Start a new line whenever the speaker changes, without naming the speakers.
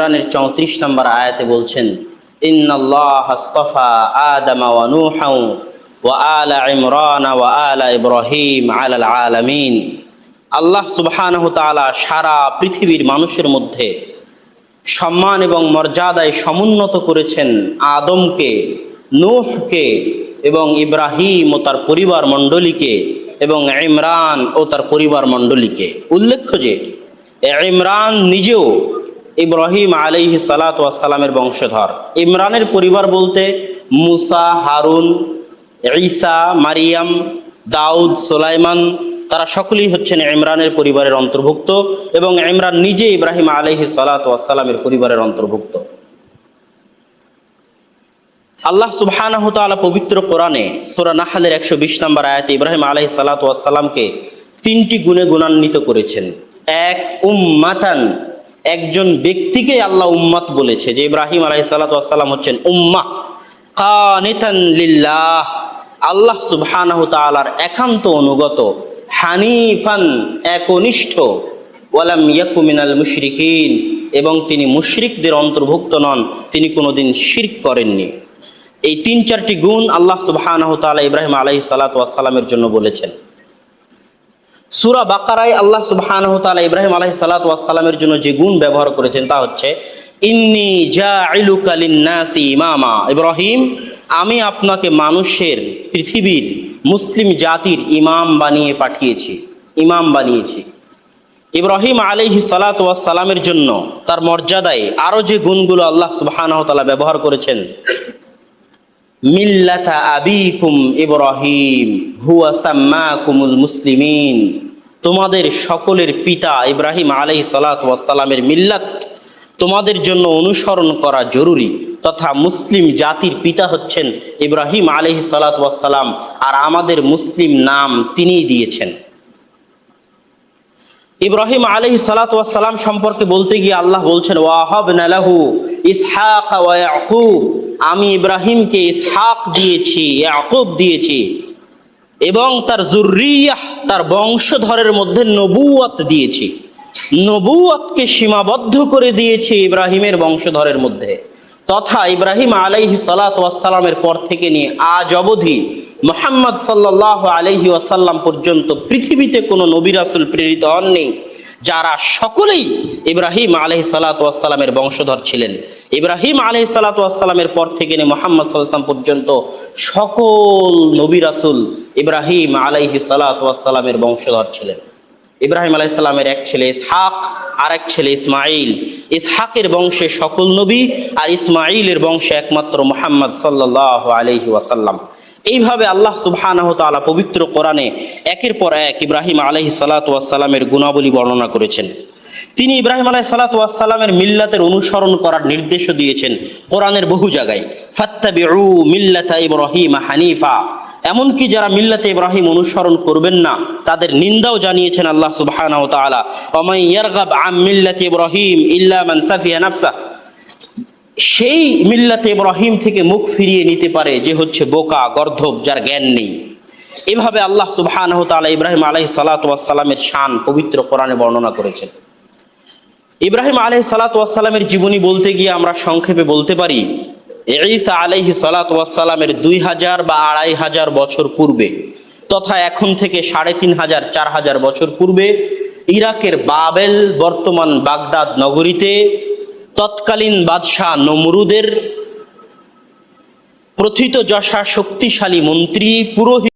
কোরআনের চৌত্রিশ নম্বর আয়াতে বলছেন আদম ওয়া ইমরান ওয়া ইব্রাহিম আলাল আলামিন। আল্লাহ সুবহানাহু তাআলা সারা পৃথিবীর মানুষের মধ্যে সম্মান এবং মর্যাদায় সমুন্নত করেছেন আদমকে, নূহকে এবং ইব্রাহিম ও তার পরিবার মণ্ডলীকে এবং ইমরান ও তার পরিবার মণ্ডলীকে। উল্লেখ্য যে ইমরান নিজেও ইব্রাহিম আলাইহি সালাত সালামের বংশধর। ইমরানের পরিবার বলতে মুসা, হারুন, ঈসা, মারিয়াম, দাউদ, সোলাইমান, তারা সকলেই হচ্ছেন ইমরানের পরিবারের অন্তর্ভুক্ত এবং ইমরান নিজে ইব্রাহিম আলাইহি সালাত সালামের পরিবারের অন্তর্ভুক্ত। আল্লাহ সুবহানাহু তাআলা পবিত্র কোরআনে সূরা নাহলের 120 নম্বর আয়াতে ইব্রাহিম আলাইহিস সালাতু ওয়াস সালামকে তিনটি গুণে গুণান্বিত করেছেন। এক, উম্মাতান একজন ব্যক্তিকে আল্লাহ উম্মাত বলেছে, যে ইব্রাহিম ওয়াস হচ্ছেন উম্মা। কানিতান লিল্লাহ। আল্লাহ সুবহানাহু তাআলার একান্ত অনুগত, হানিফান, একনিষ্ঠ। ওয়ালাম ইয়াকু মিনাল মুশরিকিন। এবং তিনি মুশরিকদের অন্তর্ভুক্ত নন, তিনি কোনোদিন শিরক করেননি। এই তিন চারটি গুণ আল্লাহ তাআলা ইব্রাহিম আলাইহিস সালাতু জন্য বলেছেন। সূরা বাকারায় আল্লাহ তাআলা ইব্রাহিম আলাইহিস সালাতু ওয়াস জন্য যে গুণ ব্যবহার করেছেন তা হচ্ছে, ইন্নী ইমামা। ইব্রাহিম, আমি আপনাকে মানুষের, পৃথিবীর, মুসলিম জাতির ইমাম বানিয়ে পাঠিয়েছি, ইমাম বানিয়েছি। ইব্রাহিম আলাইহি সালাতু জন্য তার মর্যাদায় আরও যে গুণগুলো আল্লাহ তাআলা ব্যবহার করেছেন আবিকুম মুসলিমিন। তোমাদের সকলের পিতা ইব্রাহিম আলাইহিস সালাতামের মিল্লাত তোমাদের জন্য অনুসরণ করা জরুরি, তথা মুসলিম জাতির পিতা হচ্ছেন ইব্রাহিম আলহ সালাম, আর আমাদের মুসলিম নাম তিনি দিয়েছেন। ইব্রাহিম আলহি সালাম সম্পর্কে বলতে গিয়ে আল্লাহ বলছেন ওয়াহাব নালাহু ইসহাক আমি ইব্রাহিমকে ইসহাক দিয়েছি, ইয়াকুব দিয়েছি। এবং তার জুরিয়াহ তার বংশধরের মধ্যে নবুয়াত দিয়েছি। নবুয়াতকে সীমাবদ্ধ করে দিয়েছি ইব্রাহিমের বংশধরের মধ্যে। তথা ইব্রাহিম আলাইহি সালাতামের পর থেকে নিয়ে আজ অবধি মোহাম্মদ সাল্লাহ আলহি ওয়াসাল্লাম পর্যন্ত পৃথিবীতে কোনো নবী রাসুল প্রেরিত নেই যারা সকলেই ইব্রাহিম আলহি সালাতামের বংশধর ছিলেন। ইব্রাহিম আলহি সালাতামের পর থেকে নিয়ে মোহাম্মদ সাল্লাম পর্যন্ত সকল নবী রাসুল ইব্রাহিম আলহি সালাতামের বংশধর ছিলেন। ইব্রাহিম আলাইসাল্লামের এক ছেলে ইসহাক আর এক ছেলে ইসমাইল ইসহাকের বংশে সকল নবী আর ইসমাইলের বংশে একমাত্র মোহাম্মদ সাল্লাহ আলহি ওয়াসাল্লাম। এইভাবে আল্লাহ তাআলা পবিত্র কোরআনে একের পর এক ইব্রাহিম আলাইহি সালাতামের গুণাবলী বর্ণনা করেছেন। তিনি ইব্রাহিম আলাহ সালাতামের মিল্লাতের অনুসরণ করার নির্দেশও দিয়েছেন কোরআনের বহু জায়গায়। ফাত্তাবিউ মিল্লাতা ইব্রাহিম হানিফা। এমনকি যারা মিল্লাতে ইব্রাহিম অনুসরণ করবেন না, তাদের নিন্দাও জানিয়েছেন আল্লাহ সুবহানাহু ওমাই ইয়ারগাব আম মিল্লাতি সেই মিল্লাতে ইব্রাহিম থেকে মুখ ফিরিয়ে নিতে পারে যে হচ্ছে বোকা, গর্ধব, যার জ্ঞান নেই। এভাবে আল্লাহ সুবহানাহু তাআলা ইব্রাহিম আলাইহিস সালাতু ওয়াস শান পবিত্র কোরআনে বর্ণনা করেছেন। ইব্রাহিম আলাইহিস সালাতু ওয়াস সালামের জীবনী বলতে গিয়ে আমরা সংক্ষেপে বলতে পারি ঈসা আলাইহি সালাতামের দুই হাজার বা আড়াই হাজার বছর পূর্বে তথা এখন থেকে সাড়ে তিন হাজার, চার হাজার বছর পূর্বে ইরাকের বাবেল বর্তমান বাগদাদ নগরীতে তৎকালীন বাদশাহ নমরুদের প্রথিত যশা শক্তিশালী মন্ত্রী পুরোহিত